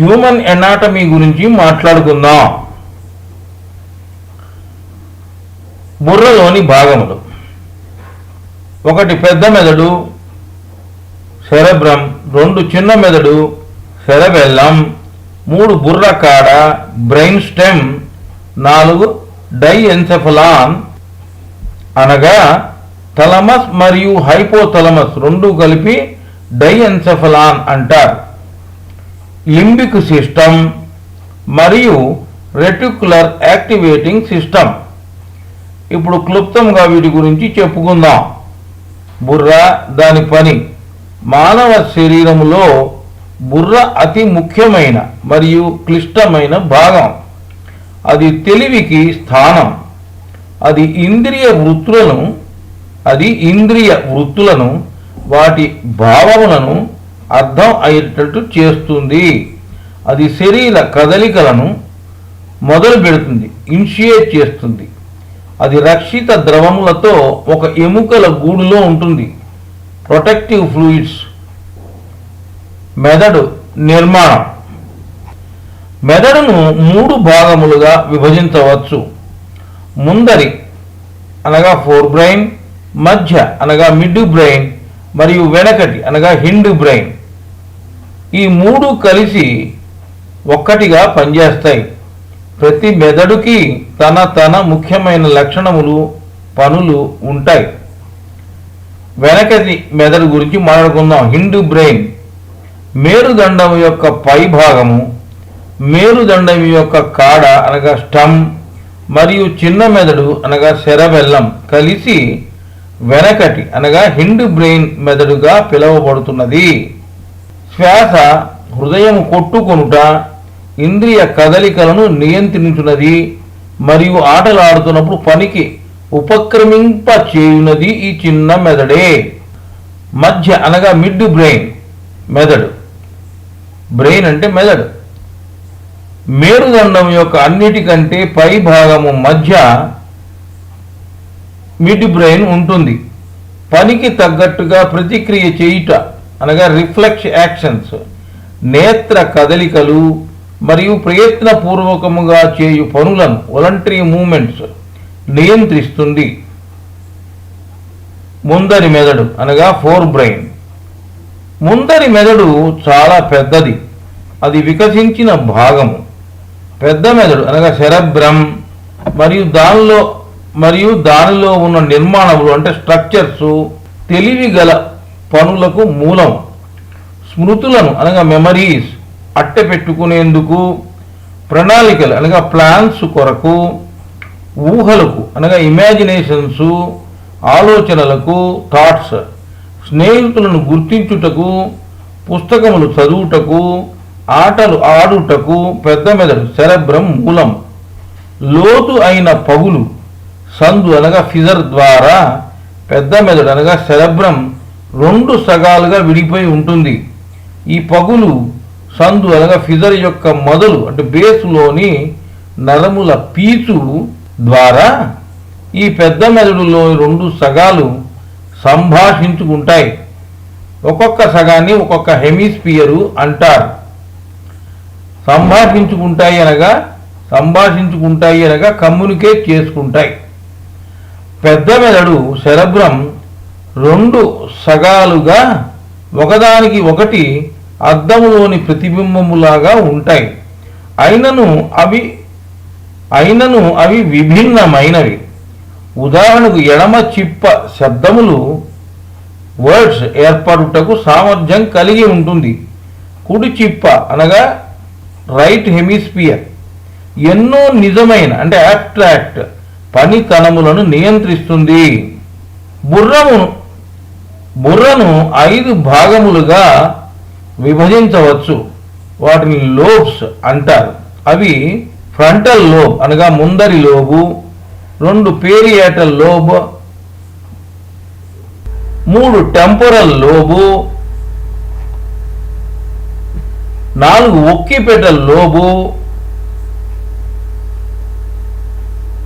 Human anatomy గురించి మాట్లాడుకుందాం. బుర్రలోని భాగములు. ఒకటి పెద్ద మెదడు సెరబ్రం రెండు చిన్న మెదడు సెరబెల్లం మూడు బుర్ర కాడ బ్రెయిన్ స్టెమ్. నాలుగు డైఎన్సెఫలాన్. అనగా థలమస్ మరియు హైపోథలమస్ రెండు కలిపి డైఎన్సెఫలాన్ అంటారు. లింబిక్ సిస్టమ్ మరియు రెటిక్యులర్ యాక్టివేటింగ్ సిస్టమ్. ఇప్పుడు క్లుప్తంగా వీటి గురించి చెప్పుకుందాం. బుర్ర దాని పని. మానవ శరీరంలో బుర్ర అతి ముఖ్యమైన మరియు క్లిష్టమైన భాగం. అది తెలివికి స్థానం. అది ఇంద్రియ వృత్తులను అది ఇంద్రియ వృత్తులను వాటి భావములను అర్థం అయ్యేటట్టు చేస్తుంది. అది శరీర కదలికలను మొదలు పెడుతుంది ఇనిషియేట్ చేస్తుంది. అది రక్షిత ద్రవములతో ఒక ఎముకల గూడులో ఉంటుంది. ప్రొటెక్టివ్ ఫ్లూయిడ్స్ మెదడు నిర్మాణం. మెదడును మూడు భాగములుగా విభజించవచ్చు. ముందరి అనగా ఫోర్ బ్రెయిన్ మధ్య అనగా మిడ్ బ్రెయిన్ మరియు వెనకటి అనగా హిండ్ బ్రెయిన్. ఈ మూడు కలిసి ఒక్కటిగా పనిచేస్తాయి. ప్రతి మెదడుకి తన తన ముఖ్యమైన లక్షణములు పనులు ఉంటాయి. వెనకటి మెదడు గురించి మాట్లాడుకుందాం. హిందూ బ్రెయిన్ మేరుదండం యొక్క పై భాగము మేరుదండం యొక్క కాడ అనగా స్టమ్ మరియు చిన్న మెదడు అనగా శరబెల్లం కలిసి వెనకటి అనగా హిండ్ బ్రెయిన్ మెదడుగా పిలువబడుతున్నది. శ్వాస హృదయం కొట్టుకొనుట ఇంద్రియ కదలికలను నియంత్రించున్నది మరియు ఆటలాడుతున్నప్పుడు పనికి ఉపక్రమింప చేయునది ఈ చిన్న మెదడే. మధ్య అనగా మిడ్ బ్రెయిన్ మెదడు. బ్రెయిన్ అంటే మెదడు. మేరుదండం యొక్క అన్నిటికంటే పై భాగము మధ్య మిడ్ బ్రెయిన్ ఉంటుంది. పనికి తగ్గట్టుగా ప్రతిక్రియ చేయుట అనగా రిఫ్లెక్స్ యాక్షన్స్ నేత్ర కదలికలు మరియు ప్రయత్నపూర్వకముగా చేయు పనులను వలంటరీ మూమెంట్స్ నియంత్రిస్తుంది. ముందరి మెదడు అనగా ఫోర్ బ్రెయిన్ ముందరి మెదడు చాలా పెద్దది. అది వికసించిన భాగము. పెద్ద మెదడు అనగా శరభ్రం మరియు దానిలో మరియు దానిలో ఉన్న నిర్మాణములు అంటే స్ట్రక్చర్స్ తెలివి గల పనులకు మూలం. స్మృతులను అనగా మెమరీస్ అట్టె పెట్టుకునేందుకు ప్రణాళికలు అనగా ప్లాన్స్ కొరకు ఊహలకు అనగా ఇమాజినేషన్స్ ఆలోచనలకు థాట్స్ స్నేహితులను గుర్తించుటకు పుస్తకములు చదువుటకు ఆటలు ఆడుటకు పెద్ద మెదడు శరబ్రం మూలం. లోతు అయిన పగులు సందు అనగా ఫిజర్ ద్వారా పెద్ద మెదడు అనగా శరబ్రం రెండు సగాలుగా విడిపోయి ఉంటుంది. ఈ పగులు సందు అనగా ఫిజర్ యొక్క మొదలు అంటే బేసులోని నరముల పీచు ద్వారా ఈ పెద్ద మెదడులో రెండు సగాలు సంభాషించుకుంటాయి. ఒక్కొక్క సగాన్ని ఒక్కొక్క హెమిస్పియరు అంటారు. సంభాషించుకుంటాయి అనగా సంభాషించుకుంటాయి అనగా కమ్యూనికేట్ చేసుకుంటాయి. పెద్ద మెదడు శరభ్రం రెండు సగాలుగా ఒకదానికి ఒకటి అద్దములోని ప్రతిబింబములాగా ఉంటాయి. అయినను అవి అయినను అవి విభిన్నమైనవి. ఉదాహరణకు ఎడమ చిప్ప శబ్దములు వర్డ్స్ ఏర్పడుటకు సామర్థ్యం కలిగి ఉంటుంది. కుడి చిప్ప అనగా రైట్ హెమిస్పియర్. ఎన్నో నిజమైన అంటే అబ్స్ట్రాక్ట్ పనితనములను నియంత్రిస్తుంది. బుర్రము బుర్రను ఐదు భాగములుగా విభజించవచ్చు. వాటిని లోబ్స్ అంటారు. అవి ఫ్రంటల్ లోబ్ అనగా ముందరి లోబు రెండు పేరియాటల్ లోబ్ మూడు టెంపరల్ లోబు నాలుగు ఒక్కిపెటల్ లోబు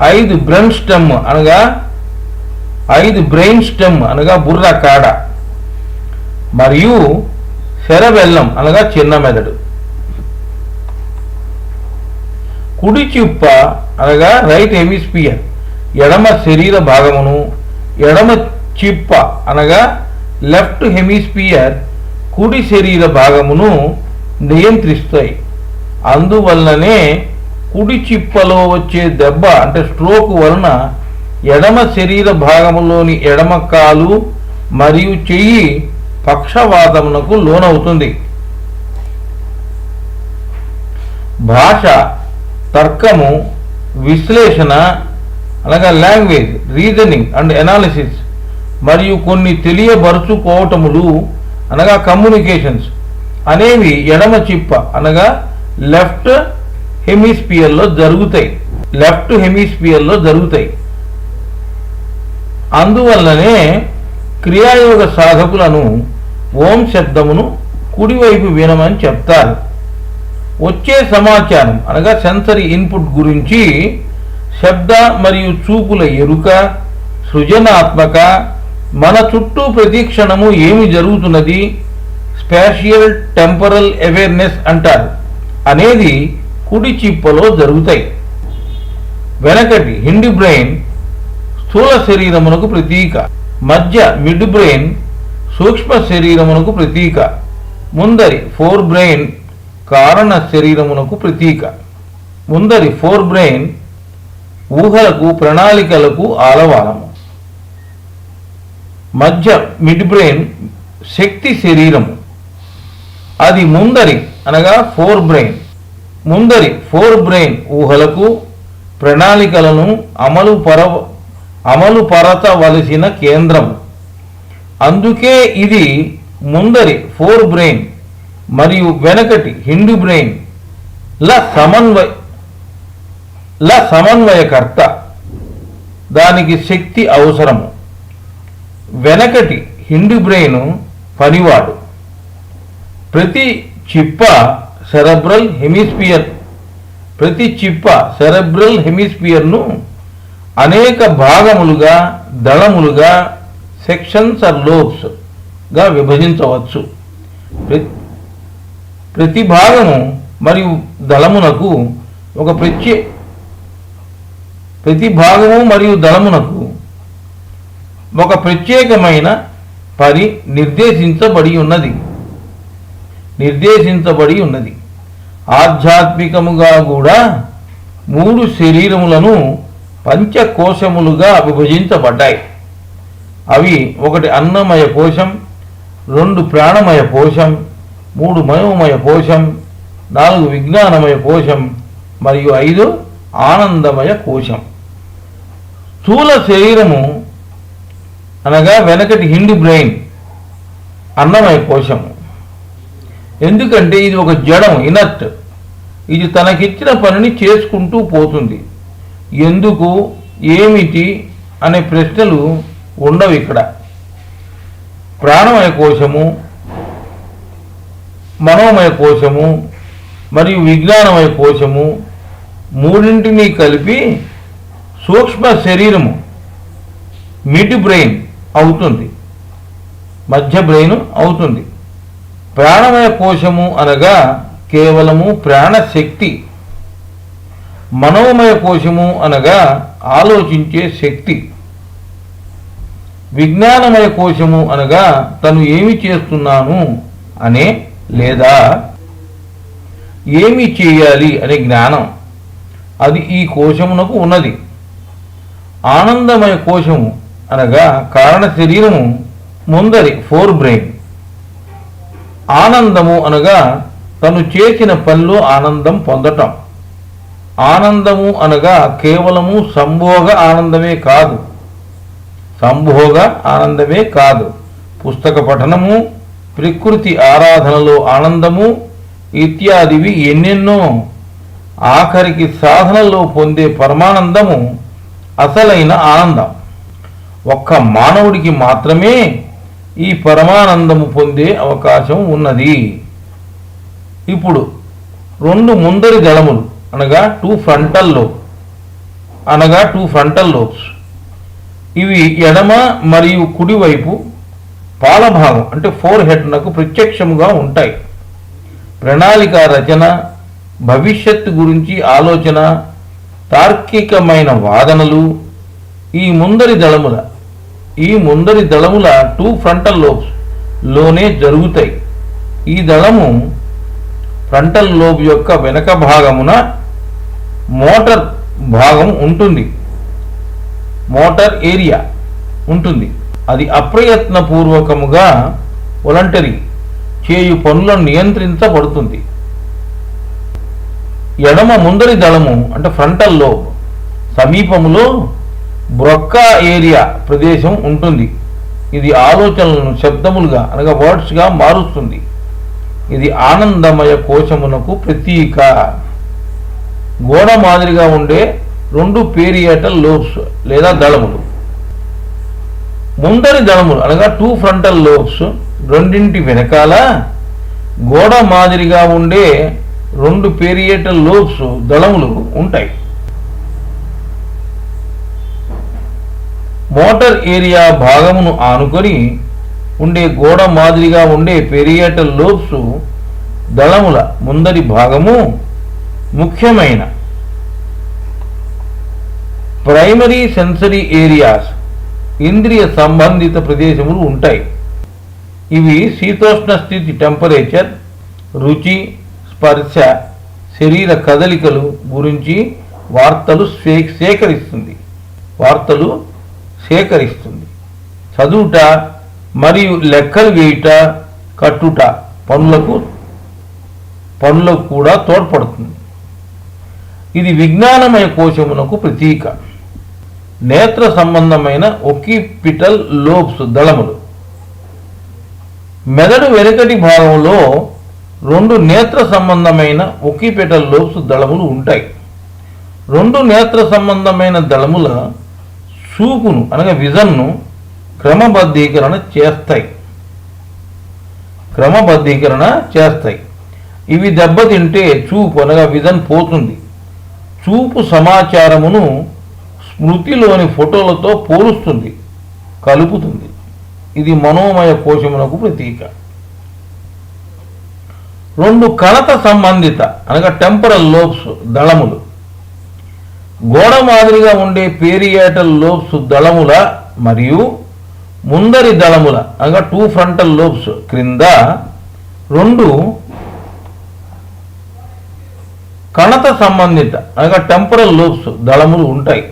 ఐదు బ్రెయిన్ స్టెమ్ అనగా ఐదు బ్రెయిన్ స్టెమ్ అనగా బుర్ర కాడ మరియు శరబెల్లం అనగా చిన్న మెదడు. కుడి చిప్ప అనగా రైట్ హెమిస్పియర్ ఎడమ శరీర భాగమును ఎడమ చిప్ప అనగా లెఫ్ట్ హెమిస్పియర్ కుడి శరీర భాగమును నియంత్రిస్తాయి. అందువల్లనే కుడి చిప్పలో వచ్చే దెబ్బ అంటే స్ట్రోక్ వలన ఎడమ శరీర భాగములోని ఎడమ కాలు మరియు చెయ్యి పక్షవాతమునకు లోనవుతుంది. భాష తర్కము విశ్లేషణ అనగా లాంగ్వేజ్ రీజనింగ్ అండ్ ఎనాలిసిస్ మరియు కొన్ని తెలియబరుచుకోవటములు అనగా కమ్యూనికేషన్స్ అనేవి ఎడమ చిప్ప అనగా లెఫ్ట్ హెమిస్పియర్లో జరుగుతాయి. లెఫ్ట్ హెమిస్పియర్లో జరుగుతాయి. అందువల్లనే క్రియాయోగ సాధకులను ఓం శబ్దమును కుడివైపు వినమని చెప్తారు. వచ్చే సమాచారం అనగా సెన్సరీ ఇన్పుట్ గురించి శబ్ద మరియు చూపుల ఎరుక సృజనాత్మక మన చుట్టూ ప్రతిక్షణము ఏమి జరుగుతున్నది? స్పాషియల్ టెంపరల్ అవేర్నెస్ అంటారు. అనేది కుడి చిప్పలో జరుగుతాయి. వెనకటి హిండి బ్రెయిన్ స్థూల శరీరమునకు ప్రతీక. మధ్య మిడ్ బ్రెయిన్ సూక్ష్మ శరీరమునకు ప్రతీక. ముందరి ఫోర్ బ్రెయిన్ కారణ శరీరమునకు ప్రతీక. ముందరి ఫోర్ బ్రెయిన్ ఊహలకు ప్రణాళికలకు ఆలవాలము. మధ్య మిడ్ బ్రెయిన్ శక్తి శరీరము. అది ముందరి అనగా ఫోర్ బ్రెయిన్. ముందరి ఫోర్ బ్రెయిన్ ఊహలకు ప్రణాళికలను అమలు పర అమలు పరచవలసిన కేంద్రం. అందుకే ఇది ముందరి ఫోర్ బ్రెయిన్ మరియు వెనకటి హిందూ బ్రెయిన్ ల సమన్వయ ల సమన్వయకర్త. దానికి శక్తి అవసరము. వెనకటి హిందూ బ్రెయిన్ పనివాడు. ప్రతి చిప్ప సెరబ్రల్ హెమిస్పియర్ ప్రతి చిప్ప సెరబ్రల్ హెమిస్పియర్ను అనేక భాగములుగా దళములుగా సెక్షన్స్ ఆర్ లోబ్స్గా విభజించవచ్చు. ప్రతి భాగము మరియు దళమునకు ఒక ప్రత్యే ప్రతి భాగము మరియు దళమునకు ఒక ప్రత్యేకమైన పని నిర్దేశించబడి ఉన్నది. నిర్దేశించబడి ఉన్నది. ఆధ్యాత్మికముగా కూడా మూడు శరీరములను పంచకోశములుగా విభజించబడ్డాయి. అవి ఒకటి అన్నమయ కోశం రెండు ప్రాణమయ కోశం మూడు మనోమయ కోశం నాలుగు విజ్ఞానమయ కోశం మరియు ఐదు ఆనందమయ కోశం. స్థూల శరీరము అనగా వెనకటి హిండి బ్రెయిన్ అన్నమయ కోశము. ఎందుకంటే ఇది ఒక జడం ఇనర్ట్. ఇది తనకిచ్చిన పనిని చేసుకుంటూ పోతుంది. ఎందుకు ఏమిటి అనే ప్రశ్నలు ఉండవు ఇక్కడ. ప్రాణమయ కోశము మనోమయ కోశము మరియు విజ్ఞానమయ కోశము మూడింటిని కలిపి సూక్ష్మ శరీరము మిడ్ బ్రెయిన్ అవుతుంది. మధ్య బ్రెయిన్ అవుతుంది. ప్రాణమయ కోశము అనగా కేవలము ప్రాణశక్తి. మనోమయ కోశము అనగా ఆలోచించే శక్తి. విజ్ఞానమయ కోశము అనగా తను ఏమి చేస్తున్నాను అనే లేదా ఏమి చేయాలి అనే జ్ఞానం. అది ఈ కోశమునకు ఉన్నది. ఆనందమయ కోశము అనగా కారణ శరీరము ముందరి ఫోర్ బ్రెయిన్. ఆనందము అనగా తను చేసిన పనిలో ఆనందం పొందటం. ఆనందము అనగా కేవలము సంభోగ ఆనందమే కాదు. సంభోగ ఆనందమే కాదు. పుస్తక పఠనము ప్రకృతి ఆరాధనలో ఆనందము ఇత్యాదివి ఎన్నెన్నో. ఆఖరికి సాధనలో పొందే పరమానందము అసలైన ఆనందం. ఒక్క మానవుడికి మాత్రమే ఈ పరమానందము పొందే అవకాశం ఉన్నది. ఇప్పుడు రెండు ముందరి దళములు అనగా టూ ఫ్రంటల్ లోబ్ అనగా టూ ఫ్రంటల్ లోబ్స్ ఇవి ఎడమ మరియు కుడివైపు పాలభాగం అంటే ఫోర్ హెడ్నకు ప్రత్యక్షముగా ఉంటాయి. ప్రణాళిక రచన భవిష్యత్తు గురించి ఆలోచన తార్కికమైన వాదనలు ఈ ముందరి దళముల ఈ ముందరి దళముల టూ ఫ్రంటల్ లోబ్స్లోనే జరుగుతాయి. ఈ దళము ఫ్రంటల్ లోబ్ యొక్క వెనక భాగమున మోటార్ భాగం ఉంటుంది. మోటార్ ఏరియా ఉంటుంది. అది అప్రయత్నపూర్వకముగా వాలంటరీ చేయు పనులను నియంత్రించబడుతుంది. ఎడమ ముందరి దళము అంటే ఫ్రంటల్ లోబ్ సమీపములో బ్రొక్కా ఏరియా ప్రదేశం ఉంటుంది. ఇది ఆలోచనలను శబ్దములుగా అనగా వర్డ్స్గా మారుస్తుంది. ఇది ఆనందమయ కోశమునకు ప్రతీక. గోడ మాదిరిగా ఉండే రెండు పేరియేటల్ లోబ్స్ లేదా దళములు. ముందరి దళములు అనగా టూ ఫ్రంటల్ లోబ్స్ రెండింటి వెనకాల గోడ మాదిరిగా ఉండే రెండు పేరియేటల్ లోబ్స్ దళములు ఉంటాయి. మోటార్ ఏరియా భాగమును ఆనుకొని ఉండే గోడ మాదిరిగా ఉండే పెరియేటల్ లోబ్స్ దళముల ముందరి భాగము ముఖ్యమైన ప్రైమరీ సెన్సరీ ఏరియాస్ ఇంద్రియ సంబంధిత ప్రదేశములు ఉంటాయి. ఇవి శీతోష్ణ స్థితి టెంపరేచర్ రుచి స్పర్శ శరీర కదలికలు గురించి వార్తలు స్వే- సేకరిస్తుంది. వార్తలు సేకరిస్తుంది. చదువుట మరియు లెక్కలు వేయుట కట్టుట పనులకు పనులకు కూడా తోడ్పడుతుంది. ఇది విజ్ఞానమయ కోశమునకు ప్రతీక. నేత్ర సంబంధమైన ఒకిపిటల్ లోబ్స్ దళములు. మెదడు వెనుకటి భాగంలో రెండు నేత్ర సంబంధమైన ఒకిపిటల్ లోబ్స్ దళములు ఉంటాయి. రెండు నేత్ర సంబంధమైన దళముల చూపును అనగా విజన్ను క్రమబద్ధీకరణ చేస్తాయి. క్రమబద్ధీకరణ చేస్తాయి. ఇవి దెబ్బతింటే చూపు అనగా విజన్ పోతుంది. చూపు సమాచారమును స్మృతిలోని ఫోటోలతో పోలుస్తుంది కలుపుతుంది. ఇది మనోమయ కోశమునకు ప్రతీక. రెండు కణత సంబంధిత అనగా టెంపరల్ లోబ్స్ దళములు. గోడ మాదిరిగా ఉండే పేరియేటల్ లోబ్స్ దళముల మరియు ముందరి దళముల అనగా టూ ఫ్రంటల్ లోబ్స్ క్రింద రెండు కణత సంబంధిత అనగా టెంపరల్ లోబ్స్ దళములు ఉంటాయి.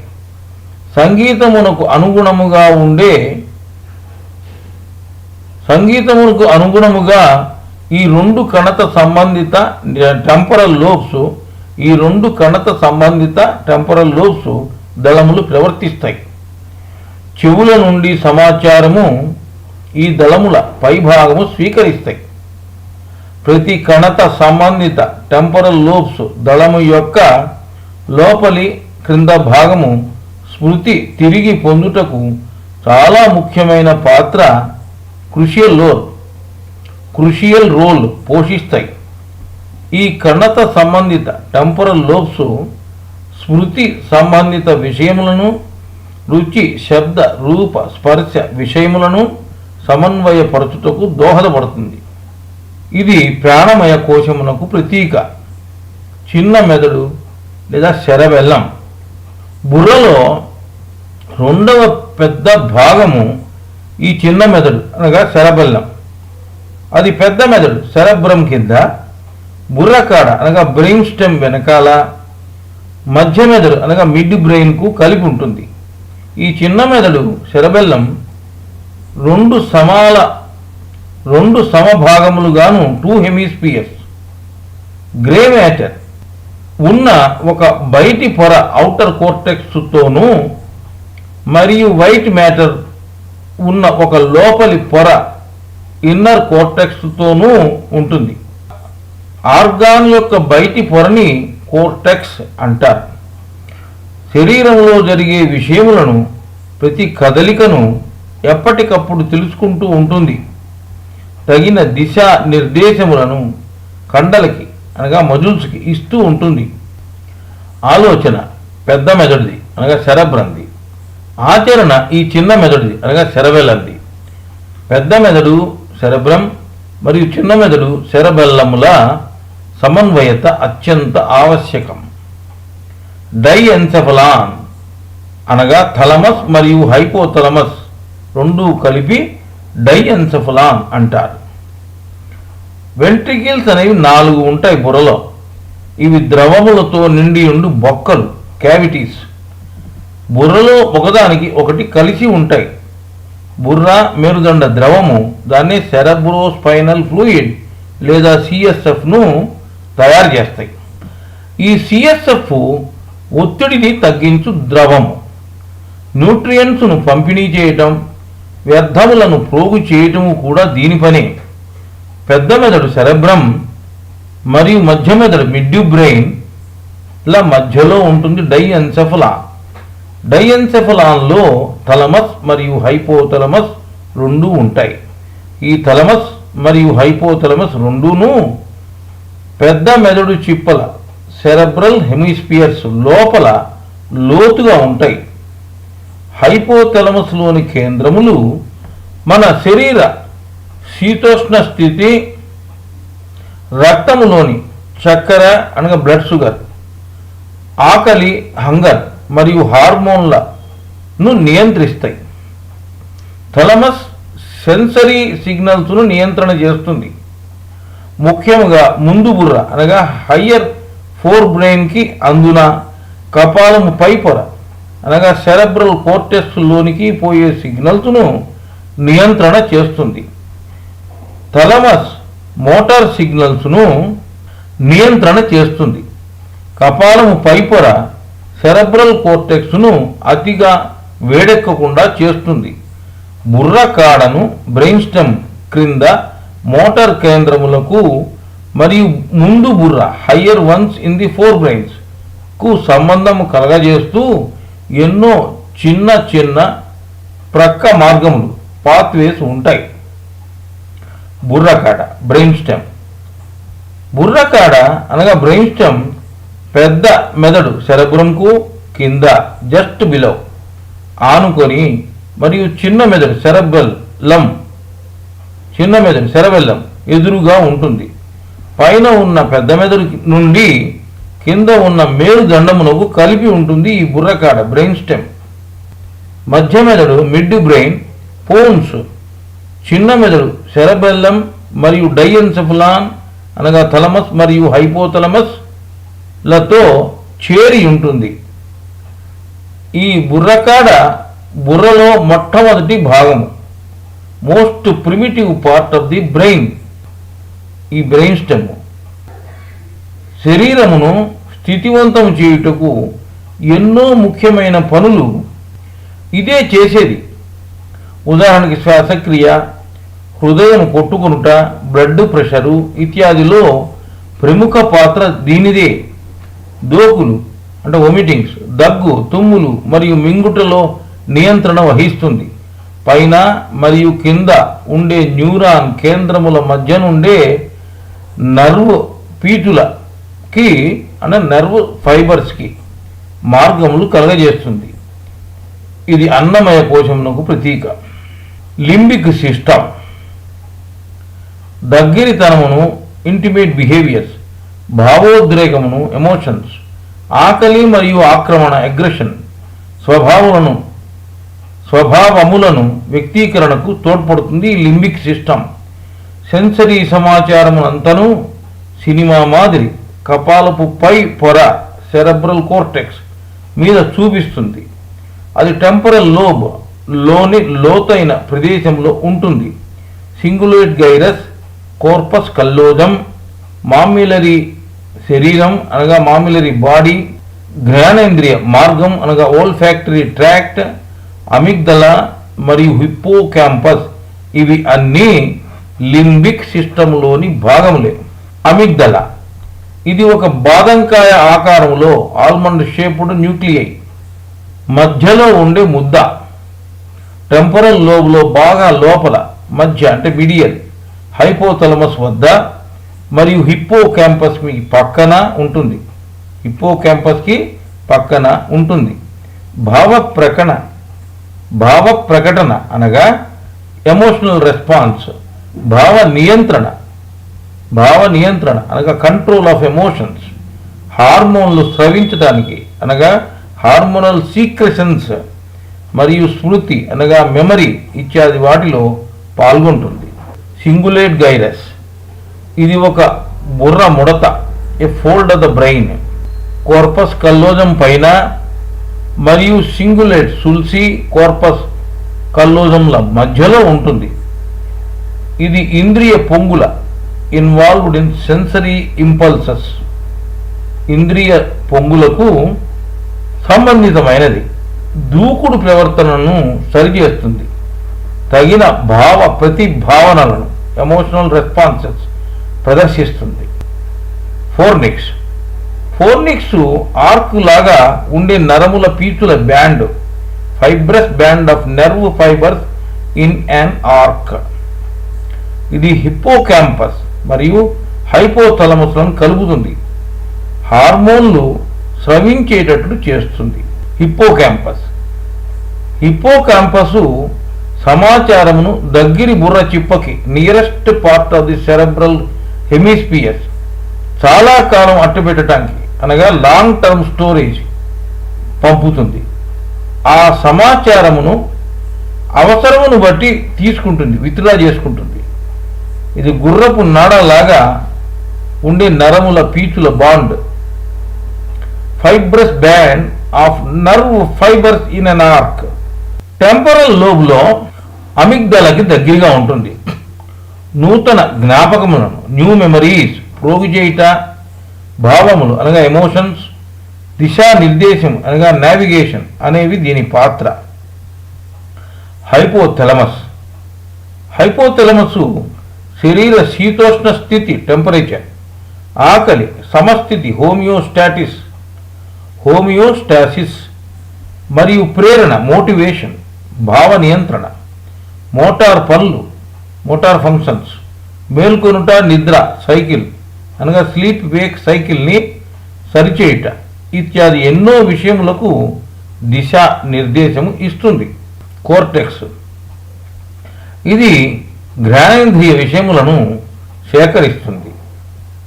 సంగీతమునకు అనుగుణముగా ఉండే సంగీతమునకు అనుగుణముగా ఈ రెండు కణత సంబంధిత టెంపరల్ లోబ్స్ ఈ రెండు కణత సంబంధిత టెంపరల్ లోబ్స్ దళములు ప్రవర్తిస్తాయి. చెవుల నుండి సమాచారము ఈ దళముల పైభాగము స్వీకరిస్తాయి. ప్రతి కణత సంబంధిత టెంపరల్ లోబ్స్ దళము యొక్క లోపలి క్రింద భాగము స్మృతి తిరిగి పొందుటకు చాలా ముఖ్యమైన పాత్ర క్రుషియల్ రోల్ క్రుషియల్ రోల్ పోషిస్తాయి. ఈ కణత సంబంధిత టెంపరల్ లోబ్స్ స్మృతి సంబంధిత విషయములను రుచి శబ్ద రూప స్పర్శ విషయములను సమన్వయపరచుటకు దోహదపడుతుంది. ఇది ప్రాణమయ కోశమునకు ప్రతీక. చిన్న మెదడు లేదా శరబెల్లం. బుర్రలో రెండవ పెద్ద భాగము ఈ చిన్న మెదడు అనగా శరబెల్లం. అది పెద్ద మెదడు శరభ్రం కింద. బుర్రకాడ అనగా బ్రెయిన్ స్టెమ్ వెనకాల. మధ్య మెదడు అనగా మిడ్ బ్రెయిన్కు కలిపి ఉంటుంది. ఈ చిన్న మెదడు శరబెల్లం రెండు సమాల రెండు సమభాగములుగాను టూ హెమిస్పియర్స్ గ్రే మ్యాటర్ ఉన్న ఒక బయటి పొర అవుటర్ కోర్టెక్స్తోనూ మరియు వైట్ మ్యాటర్ ఉన్న ఒక లోపలి పొర ఇన్నర్ కోర్టెక్స్తోనూ ఉంటుంది. ఆర్గాన్ యొక్క బయటి పొరని కోర్టెక్స్ అంటారు. శరీరంలో జరిగే విషయములను ప్రతి కదలికను ఎప్పటికప్పుడు తెలుసుకుంటూ ఉంటుంది. తగిన దిశ నిర్దేశములను కండలకి అనగా మజుల్స్కి ఇస్తూ ఉంటుంది. ఆలోచన పెద్ద మెదడుది అనగా శరభ్రంది. ఆచరణ ఈ చిన్న మెదడుది అనగా శరబెల్లంది. పెద్ద మెదడు శరభ్రం మరియు చిన్న మెదడు శరబెల్లముల సమన్వయత అత్యంత ఆవశ్యకం. డైఎన్సెఫలాన్ అనగా థలమస్ మరియు హైపోథలమస్ రెండు కలిపి డైఎన్సెఫలాన్ అంటారు. వెంట్రికిల్స్ అనేవి నాలుగు ఉంటాయి బుర్రలో. ఇవి ద్రవములతో నిండి ఉండి బొక్కలు క్యావిటీస్ బుర్రలో ఒకదానికి ఒకటి కలిసి ఉంటాయి. బుర్ర మెరుదండ ద్రవము దాన్ని సెరబ్రోస్పైనల్ ఫ్లూయిడ్ లేదా సిఎస్ఎఫ్ను తయారు చేస్తాయి. ఈ సిఎస్ఎఫ్ ఒత్తిడిని తగ్గించు ద్రవము. న్యూట్రియంట్స్ను పంపిణీ చేయటం వ్యర్థములను ప్రోగు చేయటము కూడా దీని పనే. పెద్ద మెదడు సెరబ్రం మరియు మధ్య మెదడు మిడ్యూ బ్రెయిన్ ల మధ్యలో ఉంటుంది డైఎన్సెఫలా. డైఎన్సెఫలాన్లో థలమస్ మరియు హైపోథలమస్ రెండూ ఉంటాయి. ఈ థలమస్ మరియు హైపోథలమస్ రెండును పెద్ద మెదడు చిప్పల సెరబ్రల్ హెమిస్పియర్స్ లోపల లోతుగా ఉంటాయి. హైపోథెలమస్లోని కేంద్రములు మన శరీర శీతోష్ణ స్థితి రక్తములోని చక్కెర అనగా బ్లడ్ షుగర్ ఆకలి హంగర్ మరియు హార్మోన్లను నియంత్రిస్తాయి. థలమస్ సెన్సరీ సిగ్నల్స్ను నియంత్రణ చేస్తుంది. ముఖ్యంగా ముందు బుర్ర అనగా హయ్యర్ ఫోర్ బ్రెయిన్కి అందున కపాలము పై పొర. అనగా సెరబ్రల్ కోర్టెస్లోనికి పోయే సిగ్నల్స్ను నియంత్రణ చేస్తుంది. థలమస్ మోటార్ సిగ్నల్స్ను నియంత్రణ చేస్తుంది. కపాలము పైపొర సెరబ్రల్ కోర్టెక్స్ను అతిగా వేడెక్కకుండా చేస్తుంది. బుర్ర కాడను బ్రెయిన్స్టెమ్ క్రింద మోటార్ కేంద్రములకు మరియు ముందు బుర్ర హయ్యర్ వన్స్ ఇన్ ది ఫోర్ బ్రెయిన్స్కు సంబంధము కలగజేస్తూ ఎన్నో చిన్న చిన్న ప్రక్క మార్గములు పాత్వేస్ ఉంటాయి. బుర్రకాడ బ్రెయిన్ స్టెమ్ బుర్రకాడ అనగా బ్రెయిన్ స్టెమ్ పెద్ద మెదడు సెరబ్రంకు కింద జస్ట్ బిలో ఆనుకొని మరియు చిన్న మెదడు సెరబ్రల్ చిన్న మెదడు సెరబెల్లం ఎదురుగా ఉంటుంది. పైన ఉన్న పెద్ద మెదడు నుండి కింద ఉన్న మేరుదండమునకు కలిపి ఉంటుంది ఈ బుర్రకాడ బ్రెయిన్ స్టెమ్ మధ్య మెదడు మిడ్ బ్రెయిన్ పోన్స్ చిన్న మెదడు సెరబెల్లం మరియు డైఎన్సెఫలాన్ అనగా థలమస్ మరియు హైపోథలమస్లతో చేరి ఉంటుంది. ఈ బుర్రకాడ బుర్రలో మొట్టమొదటి భాగము most primitive part of the brain ఈ బ్రెయిన్ స్టెమ్ శరీరమును స్థితివంతం చేయుటకు ఎన్నో ముఖ్యమైన పనులు ఇదే చేసేది. ఉదాహరణకి శ్వాసక్రియ హృదయం కొట్టుకునుట బ్లడ్ ప్రెషరు ఇత్యాదిలో ప్రముఖ పాత్ర దీనిదే. దోకులు అంటే వొమిటింగ్స్ దగ్గు తుమ్ములు మరియు మింగుటలో నియంత్రణ వహిస్తుంది. పైన మరియు కింద ఉండే న్యూరాన్ కేంద్రముల మధ్య నుండే నర్వ్ కి అంటే నర్వ్ ఫైబర్స్కి మార్గములు కలగజేస్తుంది. ఇది అన్నమయ కోశమునకు ప్రతీక. Limbic system. దగ్గరితనమును ఇంటిమేట్ బిహేవియర్స్ భావోద్రేకమును ఎమోషన్స్ ఆకలి మరియు ఆక్రమణ అగ్రెషన్ స్వభావములను స్వభావములను వ్యక్తీకరణకు తోడ్పడుతుంది ఈ లింబిక్ సిస్టమ్. సెన్సరీ సమాచారమునంతను సినిమా మాదిరి. కపాలపు పై పొర సెరబ్రల్ కోర్టెక్స్ మీద చూపిస్తుంది. అది టెంపరల్ లోబ్లోని లోతైన ప్రదేశంలో ఉంటుంది. సింగులేట్ గైరస్ కోర్పస్ కల్లోజం మామిలరీ శరీరం అనగా మామిలరీ బాడీ జ్ఞానేంద్రియ మార్గం అనగా ఓల్ ఫ్యాక్టరీ ట్రాక్ట్ అమిగ్దల మరియు హిప్పో క్యాంపస్ ఇవి అన్నీ లింబిక్ సిస్టంలోని భాగములే. అమిగ్దల ఇది ఒక బాదంకాయ ఆకారంలో ఆల్మండ్ షేపుడ్ న్యూక్లియై మధ్యలో ఉండే ముద్ద. టెంపరల్ లోబులో బాగా లోపల మధ్య అంటే మిడియల్ హైపోథలమస్ వద్ద మరియు హిప్పో క్యాంపస్ మీ పక్కన ఉంటుంది. హిప్పో క్యాంపస్కి పక్కన ఉంటుంది. భావ ప్రకటన. భావ ప్రకటన అనగా ఎమోషనల్ రెస్పాన్స్ భావ నియంత్రణ. భావ నియంత్రణ అనగా కంట్రోల్ ఆఫ్ ఎమోషన్స్ హార్మోన్లు స్రవించడానికి అనగా హార్మోనల్ సీక్రెషన్స్ మరియు స్మృతి అనగా మెమరీ ఇత్యాది వాటిలో పాల్గొంటుంది. Cingulate gyrus. ఇది ఒక బుర్ర ముడత a fold of the brain corpus callosum పైన మరియు సింగులేట్ సుల్సి కోర్పస్ కల్లోజంల మధ్యలో ఉంటుంది. ఇది ఇంద్రియ పొంగుల ఇన్వాల్వ్డ్ ఇన్ సెన్సరీ ఇంపల్సెస్ ఇంద్రియ పొంగులకు సంబంధితమైనది. దూకుడు ప్రవర్తనను సరిచేస్తుంది. తగిన భావ ప్రతిభావనలను ఎమోషనల్ రెస్పాన్సెస్ ప్రదర్శిస్తుంది. ఫోర్నిక్స్ ఫోర్నిక్స్ ఆర్క్ లాగా ఉండే నరముల పీచుల band fibrous band of nerve fibres in an arc ఇది హిప్పోక్యాంపస్ మరియు హైపోథలమస్లను కలుపుతుంది. హార్మోన్లు స్రవించేటట్లు చేస్తుంది. హిప్పోక్యాంపస్ హిప్పోక్యాంపస్ సమాచారమును దగ్గరి బుర్ర చిప్పకి nearest part of the cerebral hemispheres చాలా కాలం అట్టబెట్టడానికి అనగా లాంగ్ టర్మ్ స్టోరేజ్ పంపుతుంది. ఆ సమాచారమును అవసరమును బట్టి తీసుకుంటుంది విత్డ్రా చేసుకుంటుంది. ఇది గుర్రపు నాడలాగా ఉండే నరముల పీచుల band. Fibrous band of nerve fibres in an arc temporal లోబ్లో అమిగ్దలకి దగ్గరగా ఉంటుంది. నూతన జ్ఞాపకములను న్యూ మెమరీస్ ప్రోగు చేయుట భావములు అనగా ఎమోషన్స్ దిశానిర్దేశం అనగా నావిగేషన్ అనేవి దీని పాత్ర. హైపోథెలమస్ హైపోథెలమస్ శరీర శీతోష్ణ స్థితి టెంపరేచర్ ఆకలి సమస్థితి హోమియోస్టాటిస్ హోమియోస్టాసిస్ మరియు ప్రేరణ మోటివేషన్ భావ నియంత్రణ. మోటార్ పనులు మోటార్ ఫంక్షన్స్ మేల్కొనుట నిద్ర సైకిల్. అనగా స్లీప్ వేక్ సైకిల్ని సరిచేయుట. ఇత్యాది ఎన్నో విషయములకు దిశా నిర్దేశము ఇస్తుంది. కోర్టెక్స్ ఇది జ్ఞానేంద్రియ విషయములను సేకరిస్తుంది.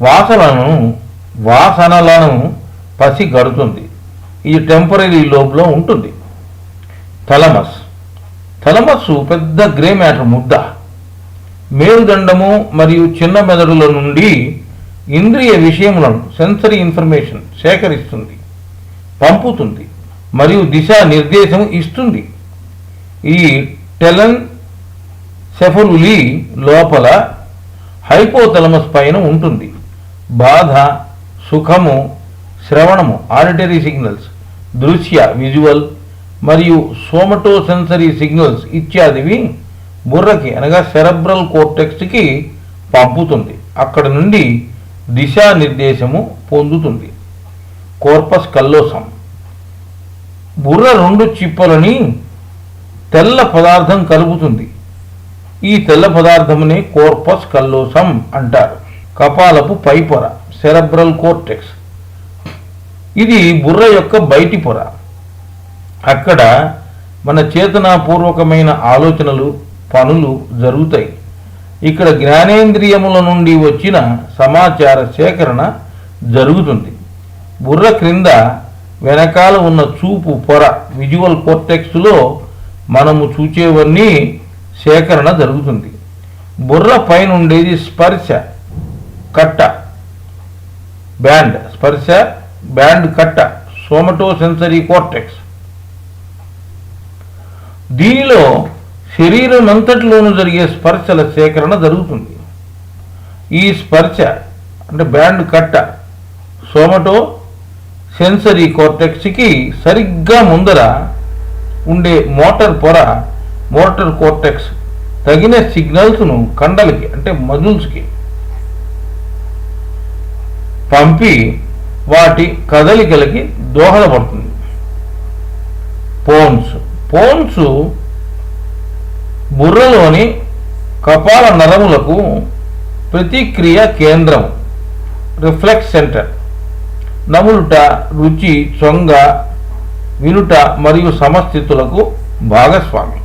వాసనలను వాసనలను పసిగడుతుంది ఇది టెంపరీ లోబ్లో ఉంటుంది. థలమస్. థలమస్సు పెద్ద గ్రే మ్యాటర్ ముద్ద. మేరుదండము మరియు చిన్న మెదడుల నుండి ఇంద్రియ విషయములను సెన్సరీ ఇన్ఫర్మేషన్ సేకరిస్తుంది. పంపుతుంది మరియు దిశా నిర్దేశం ఇస్తుంది. ఈ టెలన్ సెఫలులి లోపల హైపోథలమస్ పైన ఉంటుంది. బాధ సుఖము శ్రవణము ఆడిటరీ సిగ్నల్స్ దృశ్య విజువల్ మరియు సోమటో సెన్సరీ సిగ్నల్స్ ఇత్యాదివి బుర్రకి అనగా సెరబ్రల్ కోర్టెక్స్కి పంపుతుంది. అక్కడ నుండి దిశానిర్దేశము పొందుతుంది. కోర్పస్ కల్లోసం. బుర్ర రెండు చిప్పలని తెల్ల పదార్థం కలుపుతుంది. ఈ తెల్ల పదార్థముని కోర్పస్ కల్లోసం అంటారు. కపాలపు పై పొర సెరబ్రల్ కోర్టెక్స్. ఇది బుర్ర యొక్క బయటి పొర. అక్కడ మన చేతనాపూర్వకమైన ఆలోచనలు పనులు జరుగుతాయి. ఇక్కడ జ్ఞానేంద్రియముల నుండి వచ్చిన సమాచార సేకరణ జరుగుతుంది. బుర్ర క్రింద వెనకాల ఉన్న చూపు పొర విజువల్ కోర్టెక్స్లో మనము చూచేవన్నీ సేకరణ జరుగుతుంది. బుర్ర పైన ఉండేది స్పర్శ కట్ట. బ్యాండ్ స్పర్శ బ్యాండ్ కట్ట. Somatosensory cortex. దీనిలో శరీరం అంతటిలోనూ జరిగే స్పర్శల సేకరణ జరుగుతుంది. ఈ స్పర్శ అంటే బ్యాండ్ కట్ట సోమటో సెన్సరీ కోర్టెక్స్కి సరిగ్గా ముందర ఉండే మోటార్ పొర మోటర్ కోర్టెక్స్ తగిన సిగ్నల్స్ను కండలకి అంటే మజుల్స్కి పంపి వాటి కదలికలకి దోహదపడుతుంది. పోన్స్. పోన్స్ బుర్రలోని కపాల నరములకు ప్రతిక్రియ కేంద్రం. Reflex centre. నములుట రుచి చొంగ వినుట మరియు సమస్థితులకు భాగస్వామి.